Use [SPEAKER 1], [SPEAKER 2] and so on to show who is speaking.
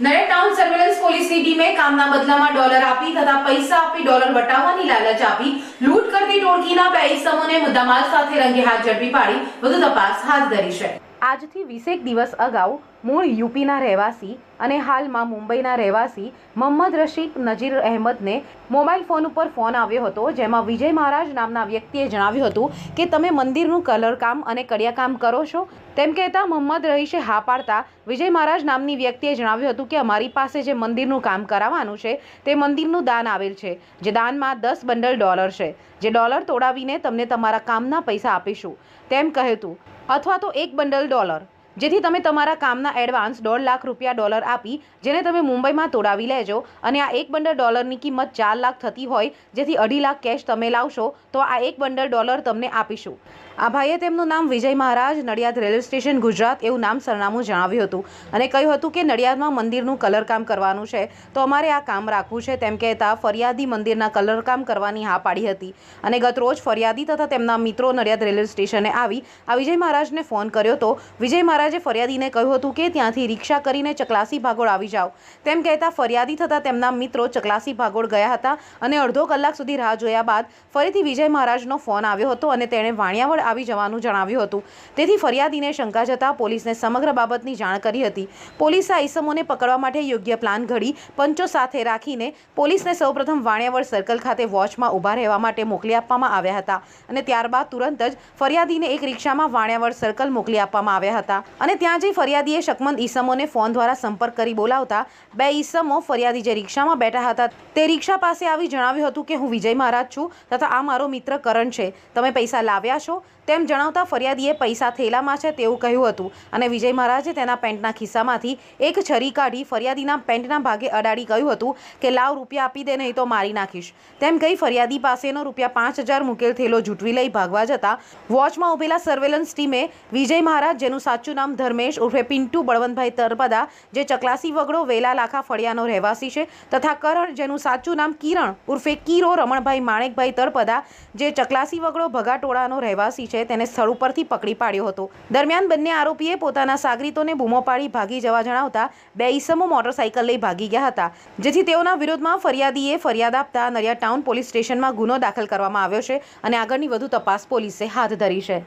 [SPEAKER 1] Nadiad town surveillance પોલીસની ટીમે કામના બદલામાં ડોલર આપી તથા પૈસા આપી ડોલર વટાવવાની લાલચ આપી, લૂંટ કરતી ટોળકીના બે ઇસમોને મુદ્દામાલ સાથે રંગે હાથ ઝડપી પાડી, વધુ તપાસ હાથ ધરી છે. આજથી વીસેક દિવસ અગાઉ મૂળ યુપીના રહેવાસી અને હાલમાં મુંબઈના રહેવાસી મોહમ્મદ રશીદ નજીર અહેમદને મોબાઈલ ફોન ઉપર ફોન આવ્યો હતો, જેમાં વિજય મહારાજ નામના વ્યક્તિએ જણાવ્યું હતું કે, તમે મંદિરનું કલરકામ અને કડિયાકામ કરો છો? તેમ કહેતા મોહમ્મદ રહીશે હા પાડતા વિજય મહારાજ નામની વ્યક્તિએ જણાવ્યું હતું કે, અમારી પાસે જે મંદિરનું કામ કરાવવાનું છે, તે મંદિરનું દાન આવેલ છે, જે દાનમાં દસ બંડલ ડોલર છે, જે ડોલર તોડાવીને તમને તમારા કામના પૈસા આપીશું. તેમ કહેતું, અથવા તો એક બંડલ ડોલર. જેથી તમે તમારા કામના એડવાન્સ દોઢ લાખ રૂપિયા ડોલર આપી, જેને તમે મુંબઈમાં તોડાવી લેજો. અને આ એક બંડલ ડોલરની કિંમત ચાર લાખ થતી હોય, જેથી અઢી લાખ કેશ તમે લાવશો, તો આ એક બંડલ ડોલર તમને આપીશું. આ ભાઈએ તેમનું નામ વિજય મહારાજ, નડિયાદ રેલવે સ્ટેશન, ગુજરાત, એવું નામ સરનામું જણાવ્યું હતું. અને કહ્યું હતું કે નડિયાદમાં મંદિરનું કલરકામ કરવાનું છે, તો અમારે આ કામ રાખવું છે. તેમ કહેતા ફરિયાદી મંદિરના કલરકામ કરવાની હા પાડી હતી. અને ગત રોજ ફરિયાદી તથા તેમના મિત્રો નડિયાદ રેલવે સ્ટેશને આવી. આ વિજય મહારાજને ફોન કર્યો તો વિજય મહારાજે ફરિયાદીને કહ્યું હતું કે ત્યાંથી રિક્ષા કરીને ચકલાસી ભાગોળ આવી જાઓ. તેમ કહેતા ફરિયાદી થતાં તેમના મિત્રો ચકલાસી ભાગોળ ગયા હતા અને અડધો કલાક સુધી રાહ જોયા બાદ ફરીથી વિજય મહારાજનો ફોન આવ્યો હતો અને તેણે વાણિયાવળ આવી જવાનું જણાવ્યું હતું. તેથી ફરિયાદીને શંકા જતા પોલીસને સમગ્ર બાબતની જાણ કરી હતી. પોલીસે આ ઈસમોને પકડવા માટે યોગ્ય પ્લાન ઘડી પંચો સાથે રાખીને પોલીસને સૌપ્રથમ વાણિયાવળ સર્કલ ખાતે વોચમાં ઊભા રહેવા માટે મોકલી આપવામાં આવ્યા હતા અને ત્યારબાદ તુરંત જ ફરિયાદીને એક રિક્ષામાં વાણિયાવળ સર્કલ મોકલી આપવામાં આવ્યા હતા. અને ત્યાં જઈ ફરિયાદીએ શકમંદ ઈસમોને ફોન દ્વારા સંપર્ક કરી બોલાવતા બે ઈસમો ફરિયાદી જે રિક્ષામાં બેઠા હતા તે રિક્ષા પાસે આવી જણાવ્યું હતું કે, હું વિજય મહારાજ છું તથા આ મારો મિત્ર કરણ છે. તમે પૈસા લાવ્યા છો? તેમ જણાવતા ફરિયાદીએ પૈસા થેલામાં છે તેવું કહ્યું હતું અને વિજય મહારાજે તેના પેન્ટના ખિસ્સામાંથી એક છરી કાઢી ફરિયાદીના પેન્ટના ભાગે અડાડી કહ્યું હતું કે, લાવ રૂપિયા આપી દે નહીં તો મારી નાખીશ. તેમ કહી ફરિયાદી પાસેનો રૂપિયા પાંચ હજાર મૂકેલ થેલો જૂટવી લઈ ભાગવા જતા વોચમાં ઉભેલા સર્વેલન્સ ટીમે વિજય મહારાજ, જેનું સાચું નામ ધર્મેશ ઉર્ફે પિન્ટુ બળવંતભાઈ તરપદા, જે ચકલાસી વગડો વેલા લાખા ફળિયાનો રહેવાસી છે, તથા કરણ, જેનું સાચું નામ કિરણ ઉર્ફે કીરો રમણભાઈ માણેકભાઈ તરપદા, જે ચકલાસી વગડો ભગાટોળાનો રહેવાસી છે, તેને સ્થળ ઉપરથી પકડી પાડ્યો હતો. દરમિયાન બંને આરોપીએ પોતાના સાગરીતોને બૂમો પાડી ભાગી જવા જણાવતા બે ઈસમો મોટરસાઇકલ લઈ ભાગી ગયા હતા. જેથી તેઓના વિરોધમાં ફરિયાદીએ ફરિયાદ આપતા નડિયાદ ટાઉન પોલીસ સ્ટેશનમાં ગુનો દાખલ કરવામાં આવ્યો છે અને આગળની વધુ તપાસ પોલીસે હાથ ધરી છે.